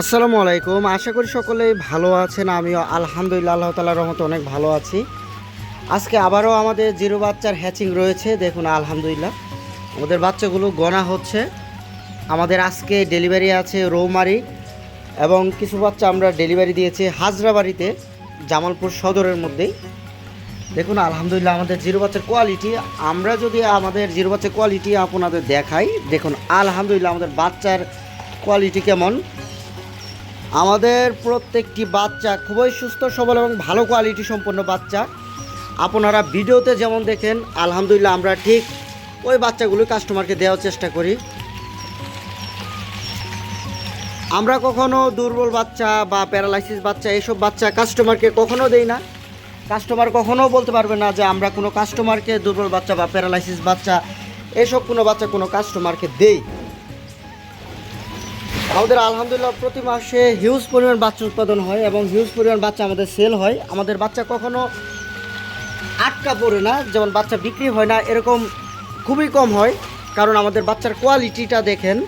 আসসালামু আলাইকুম। আশা করি সকলেই ভালো আছেন। আমিও আলহামদুলিল্লাহ, আল্লাহ তালার রহমতে অনেক ভালো আছি। আজকে আবারও আমাদের জিরো বাচ্চার হ্যাচিং রয়েছে। দেখুন, আলহামদুলিল্লাহ। আমাদের বাচ্চাগুলো গনা হচ্ছে। আমাদের আজকে ডেলিভারি আছে রৌমারি এবং কিছু বাচ্চা আমরা ডেলিভারি দিয়েছি হাজরাবাড়িতে, জামালপুর সদরের মধ্যেই। দেখুন, আলহামদুলিল্লাহ, আমাদের জিরো বাচ্চার কোয়ালিটি আমরা যদি আমাদের জিরো বাচ্চার কোয়ালিটি আপনাদের দেখাই, দেখুন, আলহামদুলিল্লাহ, আমাদের বাচ্চার কোয়ালিটি কেমন? আমাদের প্রত্যেকটি বাচ্চা খুবই সুস্থ, সবল এবং ভালো কোয়ালিটি সম্পন্ন বাচ্চা। আপনারা ভিডিওতে যেমন দেখেন, আলহামদুলিল্লাহ আমরা ঠিক ওই বাচ্চাগুলো কাস্টমারকে দেওয়ার চেষ্টা করি। আমরা কখনো দুর্বল বাচ্চা বা প্যারালাইসিস বাচ্চা এইসব বাচ্চা কাস্টমারকে কখনো দেই না। কাস্টমার কখনো বলতে পারবে না যে আমরা কোনো কাস্টমারকে দুর্বল বাচ্চা বা প্যারালাইসিস বাচ্চা, এসব কোনো বাচ্চা কোনো কাস্টমারকে দেই। আমাদের আলহামদুলিল্লাহ প্রতি মাসে হিউজ পরিমাণ বাচ্চা উৎপাদন হয় এবং হিউজ পরিমাণ বাচ্চা আমাদের সেল হয়। আমাদের বাচ্চা কখনো আটকা পড়ে না, যেমন বাচ্চা বিক্রি হয় না, এরকম খুবই কম হয়। কারণ আমাদের বাচ্চার কোয়ালিটিটা দেখেন,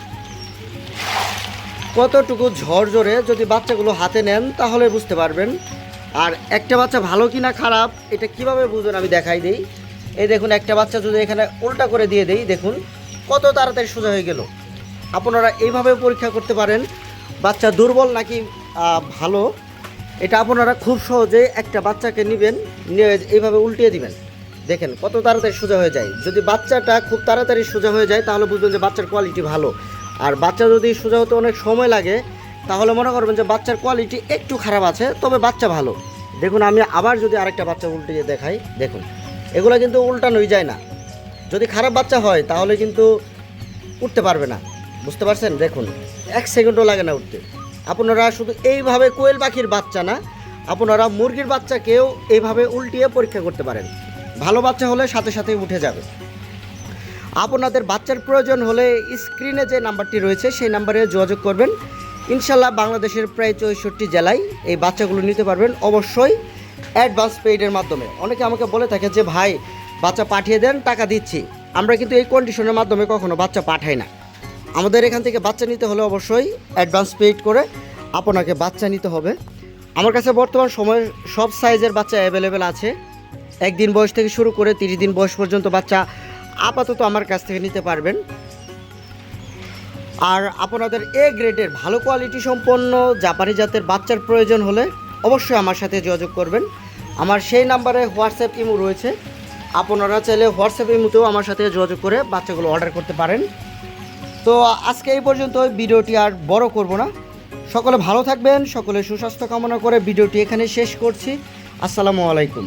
কতটুকু ঝরঝরে যদি বাচ্চাগুলো হাতে নেন তাহলে বুঝতে পারবেন। আর একটা বাচ্চা ভালো কি না খারাপ, এটা কীভাবে বুঝবেন আমি দেখাই দিই। এই দেখুন, একটা বাচ্চা যদি এখানে উল্টা করে দিয়ে দেই, দেখুন, কত তাড়াতাড়ি সোজা হয়ে গেল। আপনারা এইভাবে পরীক্ষা করতে পারেন। বাচ্চা দুর্বল নাকি ভালো, এটা আপনারা খুব সহজে একটা বাচ্চাকে নেবেন, নিয়ে এইভাবে উল্টিয়ে দিবেন। দেখেন কত তাড়াতাড়ি সোজা হয়ে যায়। যদি বাচ্চাটা খুব তাড়াতাড়ি সোজা হয়ে যায়, তাহলে বুঝবেন যে বাচ্চার কোয়ালিটি ভালো। আর বাচ্চা যদি সোজা হতে অনেক সময় লাগে, তাহলে মনে করবেন যে বাচ্চার কোয়ালিটি একটু খারাপ আছে, তবে বাচ্চা ভালো। দেখুন, আমি আবার যদি আরেকটা বাচ্চা উল্টিয়ে দেখাই, দেখুন, এগুলো কিন্তু উল্টানোই যায় না। যদি খারাপ বাচ্চা হয়, তাহলে কিন্তু উঠতে পারবে না। বুঝতে পারছেন? দেখুন, এক সেকেন্ডও লাগে না উঠতে। আপনারা শুধু এইভাবে কোয়েল পাখির বাচ্চা না, আপনারা মুরগির বাচ্চাকেও এইভাবে উল্টিয়ে পরীক্ষা করতে পারেন। ভালো বাচ্চা হলে সাথে সাথে উঠে যাবে। আপনাদের বাচ্চার প্রয়োজন হলে স্ক্রিনে যে নাম্বারটি রয়েছে, সেই নাম্বারে যোগাযোগ করবেন। ইনশাল্লাহ বাংলাদেশের প্রায় চৌষট্টি জেলায় এই বাচ্চাগুলো নিতে পারবেন। অবশ্যই অ্যাডভান্স পেইডের মাধ্যমে। অনেকে আমাকে বলে থাকে যে, ভাই, বাচ্চা পাঠিয়ে দেন, টাকা দিচ্ছি। আমরা কিন্তু এই কন্ডিশনের মাধ্যমে কখনো বাচ্চা পাঠাই না। আমাদের এখান থেকে বাচ্চা নিতে হলে অবশ্যই অ্যাডভান্স পেইড করে আপনাকে বাচ্চা নিতে হবে। আমার কাছে বর্তমান সময়ে সব সাইজের বাচ্চা অ্যাভেলেবেল আছে। একদিন বয়স থেকে শুরু করে তিরিশ দিন বয়স পর্যন্ত বাচ্চা আপাতত আমার কাছ থেকে নিতে পারবেন। আর আপনাদের এ গ্রেডের ভালো কোয়ালিটি সম্পন্ন জাপানি জাতের বাচ্চার প্রয়োজন হলে অবশ্যই আমার সাথে যোগাযোগ করবেন। আমার সেই নাম্বারে হোয়াটসঅ্যাপ ইমো রয়েছে। আপনারা চাইলে হোয়াটসঅ্যাপ ইমোতেও আমার সাথে যোগাযোগ করে বাচ্চাগুলো অর্ডার করতে পারেন। তো আজকে এই পর্যন্ত ভিডিওটি আর বড় করব না। সকলে ভালো থাকবেন, সকলে সুস্বাস্থ্য কামনা করে ভিডিওটি এখানে শেষ করছি। আসসালামু আলাইকুম।